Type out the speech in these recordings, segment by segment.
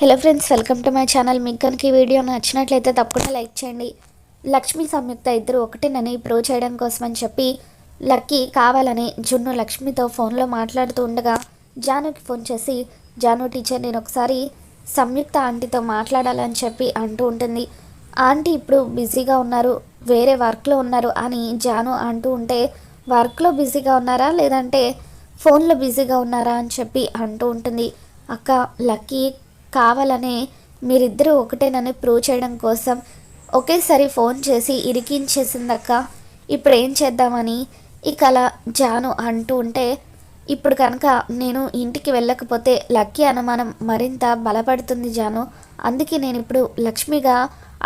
Hello friends welcome to my channel మీకు కనుక ఈ వీడియో నచ్చినట్లయితే తప్పకుండా లైక్ చేయండి. లక్ష్మి సంయుక్త ఇద్దరు ఒకటేనని ప్రూవ్ చేయడం కోసం అని చెప్పి లక్కీ కావాలని జున్ను లక్ష్మితో ఫోన్లో మాట్లాడుతూ ఉండగా జానుకి ఫోన్ చేసి జాను టీచర్ నేను ఒకసారి సంయుక్త ఆంటీతో మాట్లాడాలని చెప్పి అంటూ ఉంటుంది. ఆంటీ ఇప్పుడు బిజీగా ఉన్నారు వేరే వర్క్లో ఉన్నారు అని జాను అంటూ ఉంటే వర్క్లో బిజీగా ఉన్నారా? లేదంటే ఫోన్లో బిజీగా ఉన్నారా? అని చెప్పి అంటూ ఉంటుంది. అక్క లక్కీ కావాలనే మీరిద్దరూ ఒకటేనని ప్రూవ్ చేయడం కోసం ఒకేసారి ఫోన్ చేసి ఇరికించేసిందక్క. ఇప్పుడు ఏం చేద్దామని? ఇక అలా జాను అంటూ ఉంటే ఇప్పుడు కనుక నేను ఇంటికి వెళ్ళకపోతే లక్కీ అనుమానం మరింత బలపడుతుంది జాను. అందుకే నేను ఇప్పుడు లక్ష్మిగా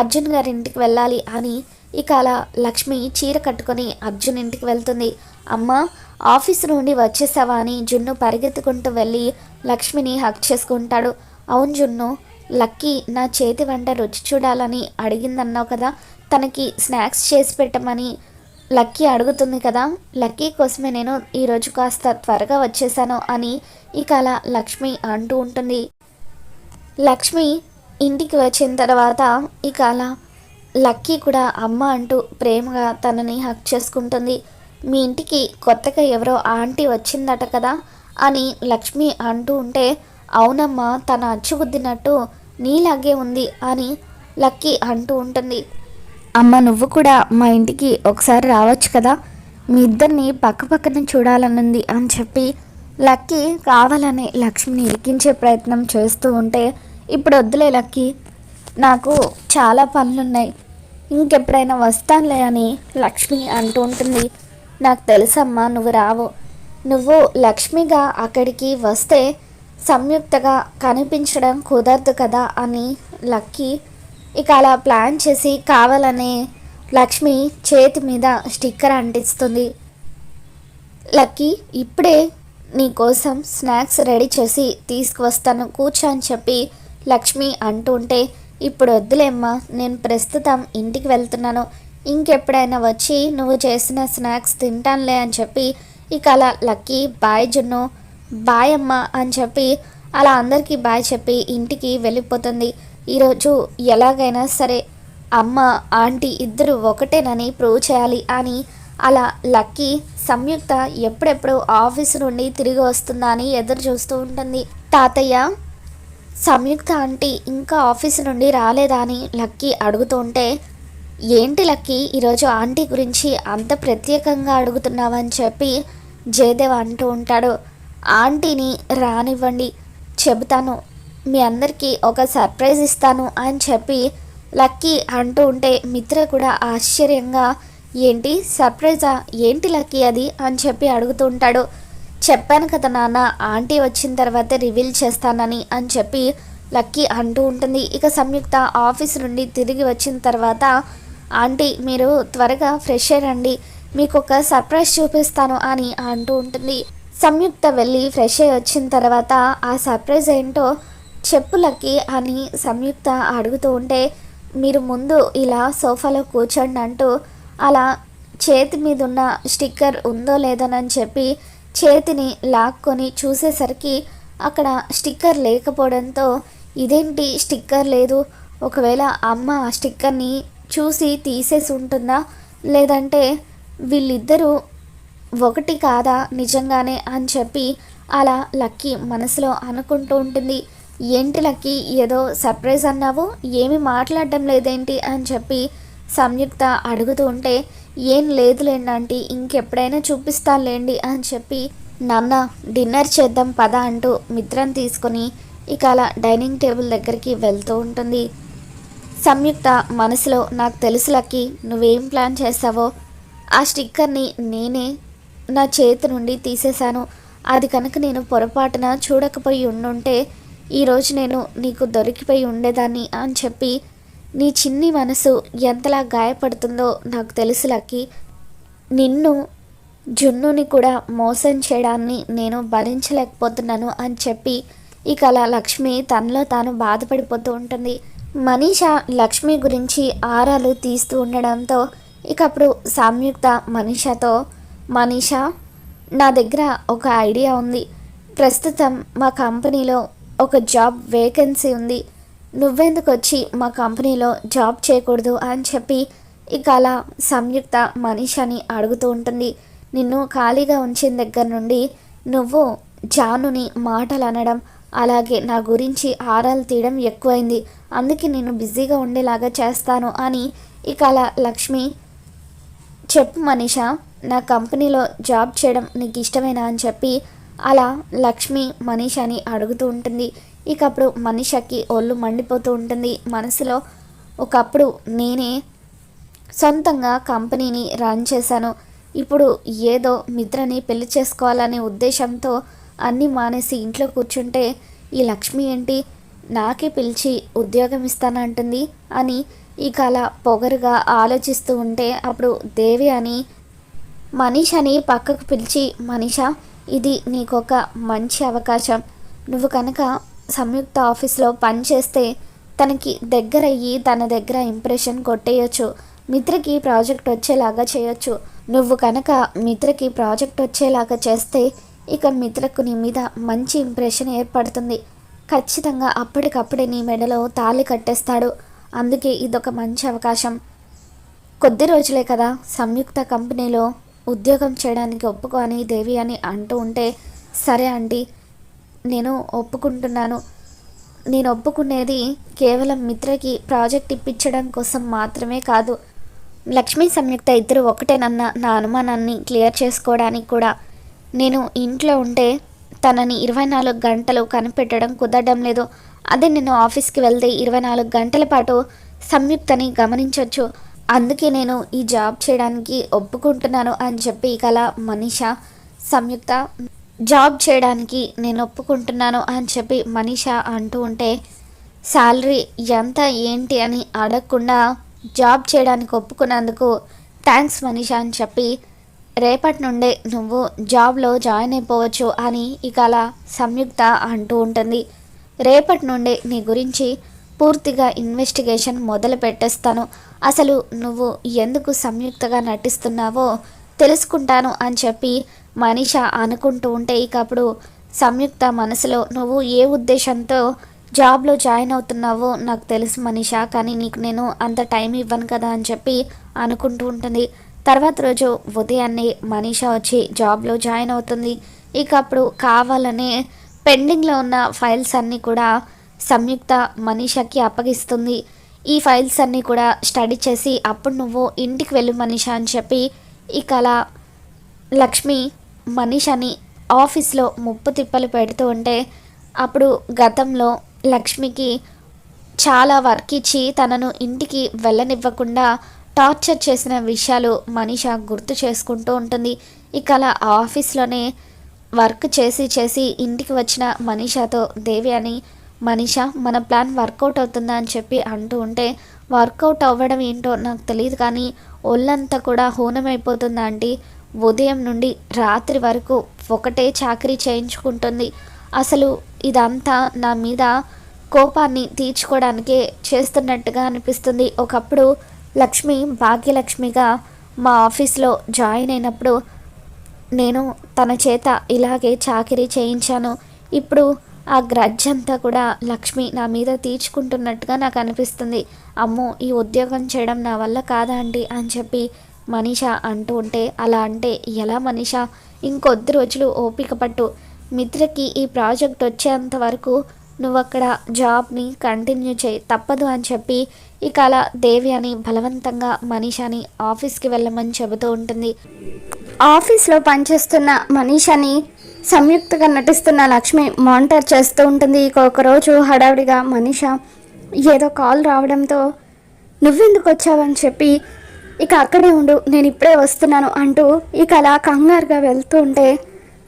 అర్జున్ గారి ఇంటికి వెళ్ళాలి అని ఇక అలా లక్ష్మి చీర కట్టుకొని అర్జున్ ఇంటికి వెళ్తుంది. అమ్మ ఆఫీస్ నుండి వచ్చేసావా అని జున్ను పరిగెత్తుకుంటూ వెళ్ళి లక్ష్మిని హక్ చేసుకుంటాడు. అవును జున్ను లక్కీ నా చేతి వంట రుచి చూడాలని అడిగిందన్నావు కదా తనకి స్నాక్స్ చేసి పెట్టమని లక్కీ అడుగుతుంది కదా లక్కీ కోసమే నేను ఈరోజు కాస్త త్వరగా వచ్చేసాను అని ఇక అలా లక్ష్మి అంటూ ఉంటుంది. లక్ష్మి ఇంటికి వచ్చిన తర్వాత ఇక అలా లక్కీ కూడా అమ్మ అంటూ ప్రేమగా తనని హక్ చేసుకుంటుంది. మీ ఇంటికి కొత్తగా ఎవరో ఆంటీ వచ్చిందట కదా అని లక్ష్మి అంటూ ఉంటే అవునమ్మా తన అచ్చుగుద్దినట్టు నీలాగే ఉంది అని లక్కీ అంటూ ఉంటుంది. అమ్మ నువ్వు కూడా మా ఇంటికి ఒకసారి రావచ్చు కదా? మీ ఇద్దరిని పక్క పక్కన చూడాలనుంది అని చెప్పి లక్కీ కావాలని లక్ష్మిని ఇరికించే ప్రయత్నం చేస్తూ ఉంటే ఇప్పుడు వద్దులే లక్కీ. నాకు చాలా పనులున్నాయి. ఇంకెప్పుడైనా వస్తానులే అని లక్ష్మి అంటూ ఉంటుంది. నాకు తెలుసమ్మా నువ్వు రావు. నువ్వు లక్ష్మిగా అక్కడికి వస్తే సంయుక్తగా కనిపించడం కుదరదు కదా అని లక్కీ ఇక అలా ప్లాన్ చేసి కావాలనే లక్ష్మి చేతి మీద స్టిక్కర్ అంటిస్తుంది. లక్కీ ఇప్పుడే నీ కోసం స్నాక్స్ రెడీ చేసి తీసుకువస్తాను కూర్చో అని చెప్పి లక్ష్మి అంటూ ఉంటే ఇప్పుడు వద్దులేమ్మా నేను ప్రస్తుతం ఇంటికి వెళ్తున్నాను. ఇంకెప్పుడైనా వచ్చి నువ్వు చేసిన స్నాక్స్ తింటానులే అని చెప్పి ఇక అలా లక్కీ బాయ్ జున్ను బాయ్ అమ్మ అని చెప్పి అలా అందరికీ బాయ్ చెప్పి ఇంటికి వెళ్ళిపోతుంది. ఈరోజు ఎలాగైనా సరే అమ్మ ఆంటీ ఇద్దరు ఒకటేనని ప్రూవ్ చేయాలి అని అలా లక్కీ సంయుక్త ఎప్పుడెప్పుడు ఆఫీస్ నుండి తిరిగి వస్తుందా అని ఎదురు చూస్తూ ఉంటుంది. తాతయ్య సంయుక్త ఆంటీ ఇంకా ఆఫీస్ నుండి రాలేదా అని లక్కీ అడుగుతూ ఉంటే ఏంటి లక్కీ ఈరోజు ఆంటీ గురించి అంత ప్రత్యేకంగా అడుగుతున్నావని చెప్పి జయదేవ్ అంటూ ఉంటాడు. ఆంటీని రానివ్వండి. చెబుతాను. మీ అందరికీ ఒక సర్ప్రైజ్ ఇస్తాను అని చెప్పి లక్కీ అంటూ ఉంటే మిత్ర కూడా ఆశ్చర్యంగా ఏంటి? సర్ప్రైజా? ఏంటి లక్కీ అది? అని చెప్పి అడుగుతూ ఉంటాడు. చెప్పాను కదా నాన్న ఆంటీ వచ్చిన తర్వాత రివీల్ చేస్తానని అని చెప్పి లక్కీ అంటూ ఉంటుంది. ఇక సంయుక్త ఆఫీస్ నుండి తిరిగి వచ్చిన తర్వాత ఆంటీ మీరు త్వరగా ఫ్రెష్ అయ్యండి మీకు ఒక సర్ప్రైజ్ చూపిస్తాను అని అంటూ ఉంటుంది. సంయుక్త వెళ్ళి ఫ్రెష్ అయ్యి వచ్చిన తర్వాత ఆ సర్ప్రైజ్ ఏంటో చెప్పులకి అని సంయుక్త అడుగుతూ ఉంటే మీరు ముందు ఇలా సోఫాలో కూర్చోండి అంటూ అలా చేతి మీద ఉన్న స్టిక్కర్ ఉందో లేదోనని చెప్పి చేతిని లాక్కొని చూసేసరికి అక్కడ స్టిక్కర్ లేకపోవడంతో ఇదేంటి స్టిక్కర్ లేదు? ఒకవేళ అమ్మ ఆ స్టిక్కర్ని చూసి తీసేసి ఉంటుందా? లేదంటే వీళ్ళిద్దరూ ఒకటి కాదా నిజంగానే అని చెప్పి అలా లక్కీ మనసులో అనుకుంటూ ఉంటుంది. ఏంటి లక్కీ ఏదో సర్ప్రైజ్ అన్నావు? ఏమి మాట్లాడడం లేదేంటి? అని చెప్పి సంయుక్త అడుగుతూ ఉంటే ఏం లేదులేండి ఆంటీ ఇంకెప్పుడైనా చూపిస్తానులేండి అని చెప్పి నాన్న డిన్నర్ చేద్దాం పద అంటూ మిత్రం తీసుకొని ఇక అలా డైనింగ్ టేబుల్ దగ్గరికి వెళ్తూ ఉంటుంది. సంయుక్త మనసులో నాకు తెలుసు లక్కీ నువ్వేం ప్లాన్ చేస్తావో? ఆ స్టిక్కర్ని నేనే నా చేతి నుండి తీసేశాను. అది కనుక నేను పొరపాటున చూడకపోయి ఉండుంటే ఈరోజు నేను నీకు దొరికిపోయి ఉండేదాన్ని అని చెప్పి నీ చిన్ని మనసు ఎంతలా గాయపడుతుందో నాకు తెలుసు లక్కీ. నిన్ను జున్నుని కూడా మోసం చేయడాన్ని నేను భరించలేకపోతున్నాను అని చెప్పి ఇక అలా లక్ష్మి తనలో తాను బాధపడిపోతూ ఉంటుంది. మనీష లక్ష్మి గురించి ఆరాలు తీస్తూ ఉండడంతో ఇక అప్పుడు సంయుక్త మనీషతో మనీషా నా దగ్గర ఒక ఐడియా ఉంది. ప్రస్తుతం మా కంపెనీలో ఒక జాబ్ వేకెన్సీ ఉంది. నువ్వెందుకు వచ్చి మా కంపెనీలో జాబ్ చేయకూడదు అని చెప్పి ఇక అలా సంయుక్త మనీషాని అడుగుతూ ఉంటుంది. నిన్ను ఖాళీగా ఉంచిన దగ్గర నుండి నువ్వు జానుని మాటలు అనడం అలాగే నా గురించి ఆరాలు తీయడం ఎక్కువైంది. అందుకే నేను బిజీగా ఉండేలాగా చేస్తాను అని ఇక అలా లక్ష్మి చెప్పు మనీషా. నా కంపెనీలో జాబ్ చేయడం నీకు ఇష్టమేనా అని చెప్పి అలా లక్ష్మి మనీషాని అడుగుతూ ఉంటుంది. ఇక అప్పుడు ఒళ్ళు మండిపోతూ ఉంటుంది. మనసులో ఒకప్పుడు నేనే సొంతంగా కంపెనీని రన్ చేశాను. ఇప్పుడు ఏదో మిత్రని పెళ్ళి చేసుకోవాలనే ఉద్దేశంతో అన్నీ మానేసి ఇంట్లో కూర్చుంటే ఈ లక్ష్మి ఏంటి? నాకే పిలిచి ఉద్యోగం ఇస్తానంటుంది అని ఇక అలా పొగరుగా ఆలోచిస్తూ ఉంటే అప్పుడు దేవి అని మనీషని పక్కకు పిలిచి మనీషా ఇది నీకొక మంచి అవకాశం. నువ్వు కనుక సంయుక్త ఆఫీస్లో పనిచేస్తే తనకి దగ్గరయ్యి తన దగ్గర ఇంప్రెషన్ కొట్టేయచ్చు. మిత్రకి ప్రాజెక్ట్ వచ్చేలాగా చేయొచ్చు. నువ్వు కనుక మిత్రకి ప్రాజెక్ట్ వచ్చేలాగా చేస్తే ఇక మిత్రకు నీ మీద మంచి ఇంప్రెషన్ ఏర్పడుతుంది. ఖచ్చితంగా అప్పటికప్పుడే నీ మెడలో తాళి కట్టేస్తాడు. అందుకే ఇదొక మంచి అవకాశం. కొద్ది రోజులే కదా సంయుక్త కంపెనీలో ఉద్యోగం చేయడానికి ఒప్పుకో అని దేవి అని అంటూ ఉంటే సరే అండి నేను ఒప్పుకుంటున్నాను. నేను ఒప్పుకునేది కేవలం మిత్రకి ప్రాజెక్ట్ ఇప్పించడం కోసం మాత్రమే కాదు. లక్ష్మీ సంయుక్త ఇద్దరు ఒకటేనన్న నా అనుమానాన్ని క్లియర్ చేసుకోవడానికి కూడా. నేను ఇంట్లో ఉంటే తనని ఇరవై నాలుగు గంటలు కనిపెట్టడం కుదరడం లేదు. అదే నేను ఆఫీస్కి వెళ్తే ఇరవై నాలుగు గంటల పాటు సంయుక్తని గమనించవచ్చు అందుకే నేను ఈ జాబ్ చేయడానికి ఒప్పుకుంటున్నాను అని చెప్పి కల మనీష సంయుక్త జాబ్ చేయడానికి నేను ఒప్పుకుంటున్నాను అని చెప్పి మనీష అంటూ ఉంటే శాలరీ ఎంత ఏంటి అని అడగకుండా జాబ్ చేయడానికి ఒప్పుకున్నందుకు థ్యాంక్స్ మనీష అని చెప్పి రేపటి నుండే నువ్వు జాబ్లో జాయిన్ అయిపోవచ్చు అని ఇక సంయుక్త అంటూ ఉంటుంది. రేపటి నుండే నీ గురించి పూర్తిగా ఇన్వెస్టిగేషన్ మొదలు పెట్టేస్తాను అసలు నువ్వు ఎందుకు సంయుక్తగా నటిస్తున్నావో తెలుసుకుంటాను అని చెప్పి మనీష అనుకుంటూ ఉంటే ఇక అప్పుడు సంయుక్త మనసులో నువ్వు ఏ ఉద్దేశంతో జాబ్లో జాయిన్ అవుతున్నావో నాకు తెలుసు మనీష కానీ నీకు నేను అంత టైం ఇవ్వను కదా అని చెప్పి అనుకుంటూ ఉంటుంది. తర్వాత రోజు ఉదయాన్నే మనీష వచ్చి జాబ్లో జాయిన్ అవుతుంది. ఇక అప్పుడు కావాలనే పెండింగ్లో ఉన్న ఫైల్స్ అన్నీ కూడా సంయుక్త మనీషకి అప్పగిస్తుంది. ఈ ఫైల్స్ అన్నీ కూడా స్టడీ చేసి అప్పుడు నువ్వు ఇంటికి వెళ్ళు మనీషా అని చెప్పి ఇక అలా లక్ష్మి మనీషాని ఆఫీస్లో ముప్పు తిప్పలు పెడుతూ ఉంటే అప్పుడు గతంలో లక్ష్మికి చాలా వర్క్ ఇచ్చి తనను ఇంటికి వెళ్ళనివ్వకుండా టార్చర్ చేసిన విషయాలు మనీష గుర్తు చేసుకుంటూ ఉంటుంది. ఇక అలా ఆఫీస్లోనే వర్క్ చేసి చేసి ఇంటికి వచ్చిన మనీషాతో దేవి అని మనీష మన ప్లాన్ వర్కౌట్ అవుతుందా అని చెప్పి అంటూ ఉంటే వర్కౌట్ అవ్వడం ఏంటో నాకు తెలియదు కానీ ఒళ్ళంతా కూడా హూనమైపోతుంది ఆంటీ ఉదయం నుండి రాత్రి వరకు ఒకటే చాకరీ చేయించుకుంటుంది. అసలు ఇదంతా నా మీద కోపాన్ని తీర్చుకోవడానికే చేస్తున్నట్టుగా అనిపిస్తుంది. ఒకప్పుడు లక్ష్మి భాగ్యలక్ష్మిగా మా ఆఫీస్లో జాయిన్ అయినప్పుడు నేను తన చేత ఇలాగే చాకరీ చేయించాను. ఇప్పుడు ఆ గ్రడ్జ్ అంతా కూడా లక్ష్మి నా మీద తీర్చుకుంటున్నట్టుగా నాకు అనిపిస్తుంది. అమ్మో ఈ ఉద్యోగం చేయడం నా వల్ల కాదా అండి అని చెప్పి మనీష అంటూ ఉంటే అలా అంటే ఎలా మనీష? ఇంకొద్ది రోజులు ఓపిక పట్టు. మిత్రకి ఈ ప్రాజెక్ట్ వచ్చేంత వరకు నువ్వు అక్కడ జాబ్ని కంటిన్యూ చేయి తప్పదు అని చెప్పి ఇక అలా దేవి అని బలవంతంగా మనీషాని ఆఫీస్కి వెళ్ళమని చెబుతూ ఉంటుంది. ఆఫీస్లో పనిచేస్తున్న మనీషాని సంయుక్తగా నటిస్తున్న లక్ష్మి మానిటర్ చేస్తూ ఉంటుంది. ఇక ఒకరోజు హడావిడిగా మనిష ఏదో కాల్ రావడంతో నువ్వెందుకు వచ్చావని చెప్పి ఇక అక్కడే ఉండు నేను ఇప్పుడే వస్తున్నాను అంటూ ఇక అలా కంగారుగా వెళ్తూ ఉంటే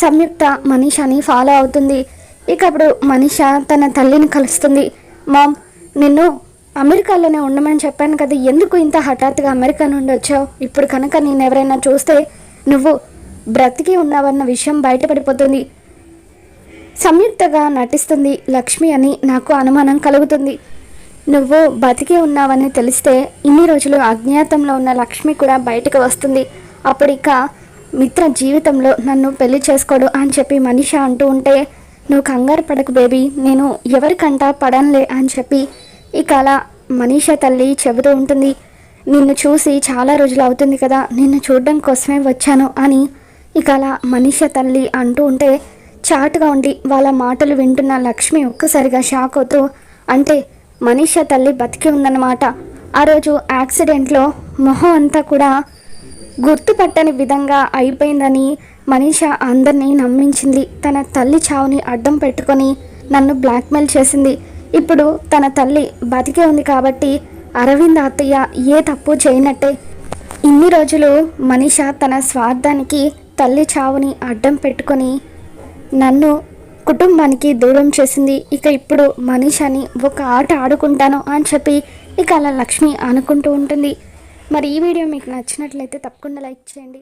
సంయుక్త మనీషాని ఫాలో అవుతుంది. ఇక అప్పుడు మనీష తన తల్లిని కలుస్తుంది. మామ్ నిన్ను అమెరికాలోనే ఉండమని చెప్పాను కదా ఎందుకు ఇంత హఠాత్తుగా అమెరికా నుండి వచ్చావు? ఇప్పుడు కనుక నేను ఎవరైనా చూస్తే నువ్వు బ్రతికి ఉన్నావన్న విషయం బయటపడిపోతుంది. సంయుక్తగా నటిస్తుంది లక్ష్మి అని నాకు అనుమానం కలుగుతుంది. నువ్వు బతికి ఉన్నావని తెలిస్తే ఇన్ని రోజులు అజ్ఞాతంలో ఉన్న లక్ష్మి కూడా బయటకు వస్తుంది. అప్పుడు ఇక మిత్ర జీవితంలో నన్ను పెళ్ళి చేసుకోడు అని చెప్పి మనిష అంటూ ఉంటే నువ్వు కంగారు పడకు బేబీ నేను ఎవరికంటా పడనులే అని చెప్పి ఇక అలా మనీషా తల్లి చెబుతూ ఉంటుంది. నిన్ను చూసి చాలా రోజులు అవుతుంది కదా నిన్ను చూడడం కోసమే వచ్చాను అని ఇక అలా మనిష తల్లి అంటూ ఉంటే చాటుగా ఉండి వాళ్ళ మాటలు వింటున్న లక్ష్మి ఒక్కసారిగా షాక్ అవుతూ అంటే మనిష తల్లి బతికి ఉందన్నమాట. ఆ రోజు యాక్సిడెంట్లో మొహం అంతా కూడా గుర్తుపట్టని విధంగా అయిపోయిందని మనీష అందరినీ నమ్మించింది. తన తల్లి చావుని అడ్డం పెట్టుకొని నన్ను బ్లాక్మెయిల్ చేసింది. ఇప్పుడు తన తల్లి బతికే ఉంది కాబట్టి అరవింద్ అత్తయ్య ఏ తప్పు చేయనట్టే. ఇన్ని రోజులు మనీష తన స్వార్థానికి తల్లి చావుని అడ్డం పెట్టుకొని నన్ను కుటుంబానికి దూరం చేసింది. ఇక ఇప్పుడు మనీషాని ఒక ఆట ఆడుకుంటాను అని చెప్పి ఇక అలా లక్ష్మి అనుకుంటూ ఉంటుంది. మరి ఈ వీడియో మీకు నచ్చినట్లయితే తప్పకుండా లైక్ చేయండి.